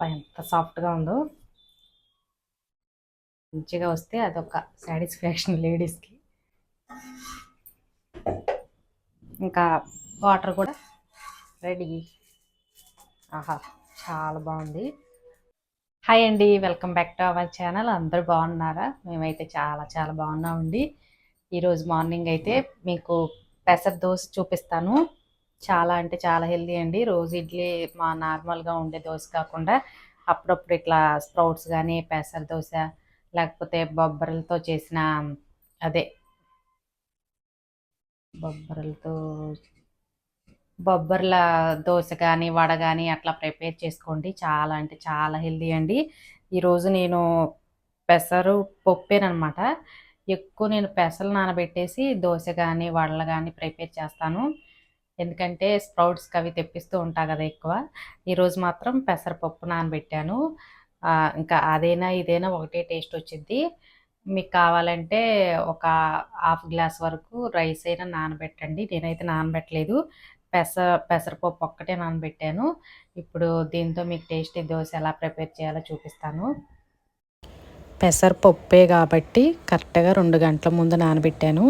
ఎంత సాఫ్ట్గా ఉందో. మంచిగా వస్తే అదొక సాటిస్ఫాక్షన్ లేడీస్కి. ఇంకా వాటర్ కూడా రెడీ. ఆహా చాలా బాగుంది. హాయ్ అండి welcome back to our channel. అందరూ బాగున్నారా? మేమైతే చాలా చాలా బాగున్నామండి. ఈరోజు మార్నింగ్ అయితే మీకు పెసర దోశ చూపిస్తాను. చాలా అంటే చాలా హెల్దీ అండి. రోజు ఇడ్లీ మా నార్మల్గా ఉండే దోశ కాకుండా అప్పుడప్పుడు ఇట్లా స్ప్రౌట్స్ కానీ పెసర దోశ లేకపోతే బొబ్బరలతో చేసిన అదే బొబ్బరలతో బొబ్బర్ల దోశ కానీ వడ కానీ అట్లా ప్రిపేర్ చేసుకోండి. చాలా అంటే చాలా హెల్దీ అండి. ఈరోజు నేను పెసరు పప్పేనమాట ఎక్కువ నేను పెసలు నానబెట్టేసి దోశ కానీ వడలు కానీ ప్రిపేర్ చేస్తాను. ఎందుకంటే స్ప్రౌట్స్కి అవి తెప్పిస్తూ ఉంటా కదా ఎక్కువ. ఈరోజు మాత్రం పెసరపప్పు నానబెట్టాను. ఇంకా అదైనా ఇదైనా ఒకటే టేస్ట్ వచ్చింది మీకు కావాలంటే ఒక హాఫ్ గ్లాస్ వరకు రైస్ అయినా నానబెట్టండి. నేనైతే నానబెట్టలేదు. పెసర పెసరపప్పు ఒక్కటే నానబెట్టాను. ఇప్పుడు దీంతో మీకు టేస్టీ దోశ ఎలా ప్రిపేర్ చేయాలో చూపిస్తాను. పెసరపప్పే కాబట్టి కరెక్ట్గా రెండు గంటల ముందు నానబెట్టాను.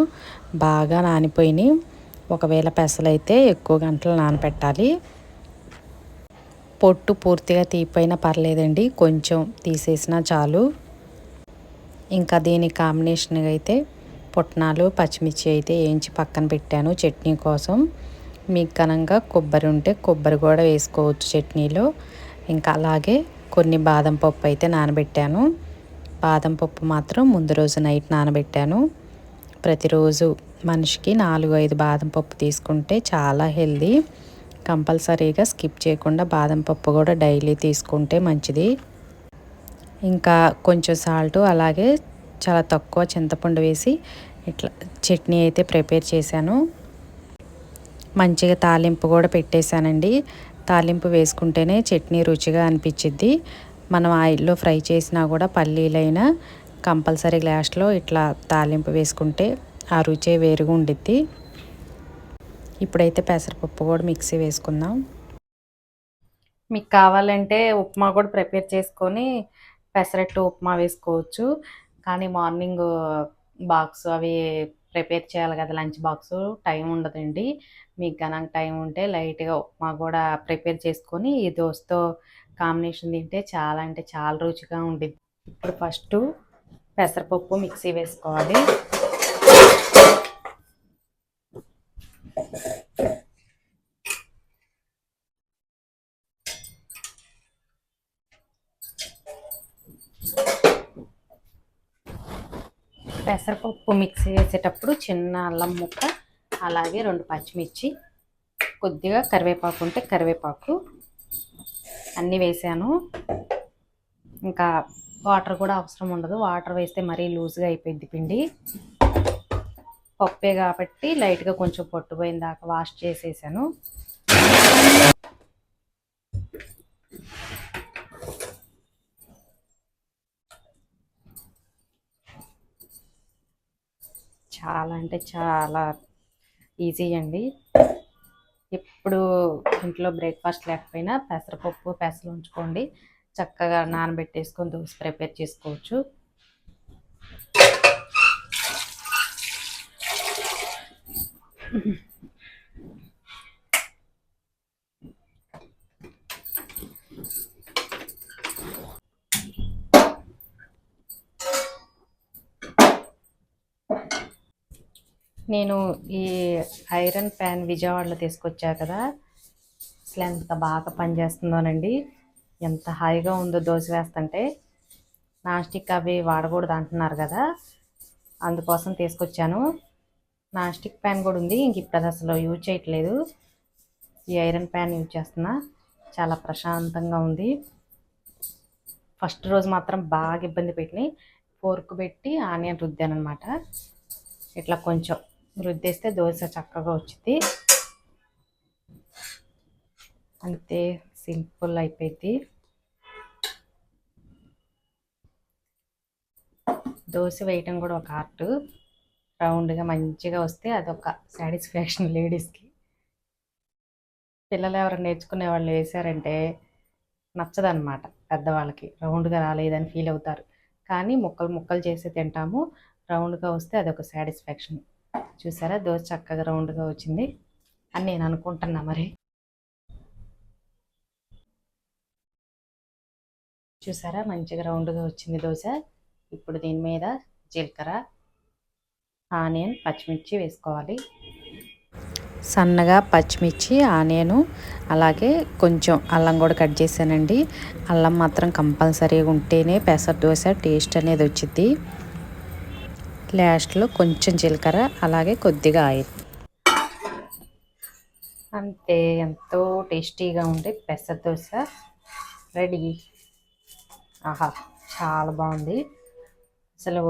బాగా నానిపోయినాయి. ఒకవేళ పెసలు అయితే ఎక్కువ గంటలు నానబెట్టాలి పొట్టు పూర్తిగా తీపోయినా పర్లేదండి కొంచెం తీసేసినా చాలు. ఇంకా దీని కాంబినేషన్గా అయితే పుట్నాలు పచ్చిమిర్చి అయితే వేయించి పక్కన పెట్టాను చట్నీ కోసం. మీకు ఘనంగా కొబ్బరి ఉంటే కొబ్బరి కూడా వేసుకోవచ్చు చట్నీలో. ఇంకా అలాగే కొన్ని బాదం పప్పు అయితే నానబెట్టాను. బాదం పప్పు మాత్రం ముందు రోజు నైట్ నానబెట్టాను. ప్రతిరోజు మనిషికి నాలుగు ఐదు బాదం పప్పు తీసుకుంటే చాలా హెల్దీ. కంపల్సరీగా స్కిప్ చేయకుండా బాదం పప్పు కూడా డైలీ తీసుకుంటే మంచిది. ఇంకా కొంచెం సాల్ట్ అలాగే చాలా తక్కువ చింతపండు వేసి ఇట్లా చట్నీ అయితే ప్రిపేర్ చేశాను. మంచిగా తాలింపు కూడా పెట్టేశానండి. తాలింపు వేసుకుంటేనే చట్నీ రుచిగా అనిపించిద్ది. మనం ఆయిల్లో ఫ్రై చేసినా కూడా పల్లీలైనా కంపల్సరీ గ్లాస్లో ఇట్లా తాలింపు వేసుకుంటే ఆ రుచే వేరుగా ఉండిద్ది. ఇప్పుడైతే పెసరపప్పు కూడా మిక్సీ వేసుకుందాం. మీకు కావాలంటే ఉప్మా కూడా ప్రిపేర్ చేసుకొని పెసరట్టు ఉప్మా వేసుకోవచ్చు. కానీ మార్నింగ్ బాక్స్ అవి ప్రిపేర్ చేయాలి కదా లంచ్ బాక్స్. టైం ఉండదండి. మీకు కనుక టైం ఉంటే లైట్గా ఉప్మా కూడా ప్రిపేర్ చేసుకొని ఈ దోశతో కాంబినేషన్ తింటే చాలా అంటే చాలా రుచిగా ఉండిద్ది. ఇప్పుడు ఫస్ట్ పెసరపప్పు మిక్సీ వేసుకోవాలి. పెసరపప్పు మిక్సీ వేసేటప్పుడు చిన్న అల్లం ముక్క అలాగే రెండు పచ్చిమిర్చి కొద్దిగా కరివేపాకు ఉంటే కరివేపాకు. అన్నీ వేసాను. ఇంకా వాటర్ కూడా అవసరం ఉండదు. వాటర్ వేస్తే మరీ లూజ్గా అయిపోయింది పిండి. పప్పే కాబట్టి లైట్గా కొంచెం పొట్టుపోయిన దాకా వాష్ చేసేసాను. చాలా అంటే చాలా ఈజీ అండి. ఇప్పుడు ఇంట్లో బ్రేక్ఫాస్ట్ లేకపోయినా పెసరపప్పు పెసలు ఉంచుకోండి. చక్కగా నానబెట్టేసుకొని దోశ ప్రిపేర్ చేసుకోవచ్చు. నేను ఈ ఐరన్ ప్యాన్ విజయవాడలో తీసుకొచ్చా కదా. అసలు ఎంత బాగా పనిచేస్తుందోనండి. ఎంత హాయిగా ఉందో దోశ వేస్తుంటే. నాస్టిక్ అవి వాడకూడదు అంటున్నారు కదా. అందుకోసం తీసుకొచ్చాను. నాస్టిక్ ప్యాన్ కూడా ఉంది. ఇంక ఇప్పుడు అది అసలు యూజ్ చేయట్లేదు. ఈ ఐరన్ ప్యాన్ యూజ్ చేస్తున్నా. చాలా ప్రశాంతంగా ఉంది. ఫస్ట్ రోజు మాత్రం బాగా ఇబ్బంది పెట్టినాయి. ఫోర్క్ పెట్టి ఆనియన్ రుద్దాను అనమాట ఇట్లా కొంచెం రుద్దేస్తే దోశ చక్కగా వచ్చింది అంతే సింపుల్ అయిపోయింది. దోశ వేయటం కూడా ఒక ఆర్ట్. రౌండ్గా మంచిగా వస్తే అదొక సాటిస్ఫాక్షన్ లేడీస్కి. పిల్లలు ఎవరు నేర్చుకునే వాళ్ళు వేసారంటే నచ్చదనమాట పెద్దవాళ్ళకి. రౌండ్గా రాలేదని ఫీల్ అవుతారు. కానీ ముక్కలు ముక్కలు చేసి తింటాము. రౌండ్గా వస్తే అదొక సాటిస్ఫాక్షన్. చూసారా? దోశ చక్కగా రౌండ్గా వచ్చింది. అని నేను అనుకుంటున్నా మరి. చూసారా? మంచిగా రౌండ్గా వచ్చింది దోశ. ఇప్పుడు దీని మీద జీలకర్ర ఆనియన్ పచ్చిమిర్చి వేసుకోవాలి. సన్నగా పచ్చిమిర్చి ఆనియను అలాగే కొంచెం అల్లం కూడా కట్ చేశానండి. అల్లం మాత్రం కంపల్సరీగా ఉంటేనే పెసర దోశ టేస్ట్ అనేది వచ్చింది లాస్ట్లో కొంచెం జీలకర్ర అలాగే కొద్దిగా ఆయిల్. అంతే ఎంతో టేస్టీగా ఉండే పెసర దోశ రెడీ. ఆహా చాలా బాగుంది. అసలు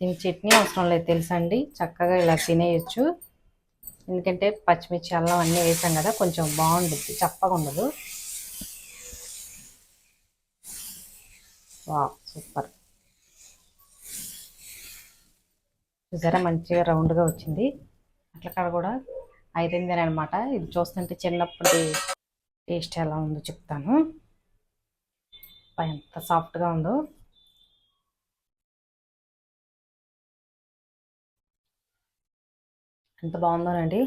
దీని చట్నీ అవసరం లేదు తెలుసా అండి చక్కగా ఇలా తినేయచ్చు. ఎందుకంటే పచ్చిమిర్చి అల్లం అన్నీ వేసాం కదా కొంచెం బాగుంటుంది చప్పగా ఉండదు. వా సూపర్. చూసారా మంచిగా రౌండ్గా వచ్చింది. అట్లా కాడ కూడా అయిపోయింది అనమాట. ఇది చూస్తుంటే చిన్నప్పటి టేస్ట్ ఎలా ఉందో చెప్తాను. ఎంత సాఫ్ట్గా ఉందో. ఎంత బాగుందోనండి.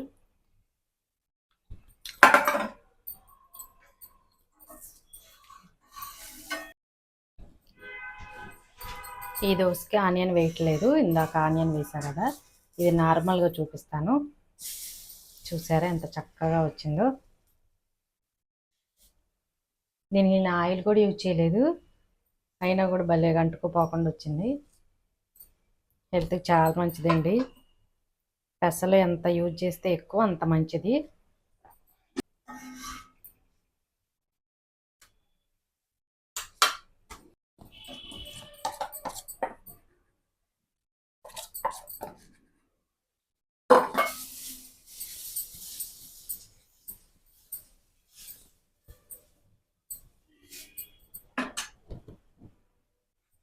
ఈ దోశకి ఆనియన్ వేయట్లేదు ఇందాక ఆనియన్ వేసా కదా ఇది నార్మల్గా చూపిస్తాను. చూసారా ఎంత చక్కగా వచ్చిందో? దీనికి నేను ఆయిల్ కూడా యూజ్ చేయలేదు. అయినా కూడా భలే గంటుకుపోకుండా వచ్చింది. హెల్త్కి చాలా మంచిదండి. పెసలు ఎంత యూజ్ చేస్తే ఎక్కువ అంత మంచిది.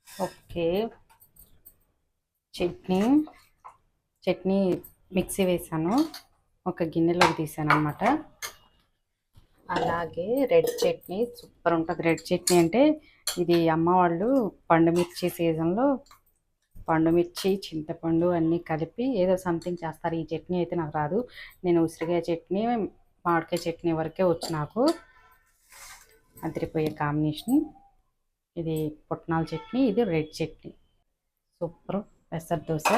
ఓకే. చట్నీ. చట్నీ మిక్సీ వేసాను. ఒక గిన్నెలోకి తీసాను అనమాట అలాగే రెడ్ చట్నీ. సూపర్ ఉంటుంది. రెడ్ చట్నీ అంటే ఇది అమ్మ వాళ్ళు పండుమిర్చి సీజన్లో పండుమిర్చి చింతపండు అన్నీ కలిపి ఏదో సంథింగ్ చేస్తారు. ఈ చట్నీ అయితే నాకు రాదు. నేను ఉసిరికాయ చట్నీ మామిడికాయ చట్నీ వరకే వచ్చు నాకు. అదిరిపోయే కాంబినేషన్ ఇది పుట్నాల చట్నీ ఇది రెడ్ చట్నీ. సూపర్ పెసర దోశ.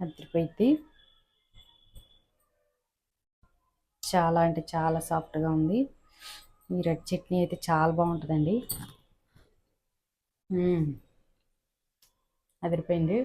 అదిరిపోయింది. చాలా అంటే చాలా సాఫ్ట్గా ఉంది. ఈ రెడ్ చట్నీ అయితే చాలా బాగుంటుందండి. Hmm. అదిరిపోయింది.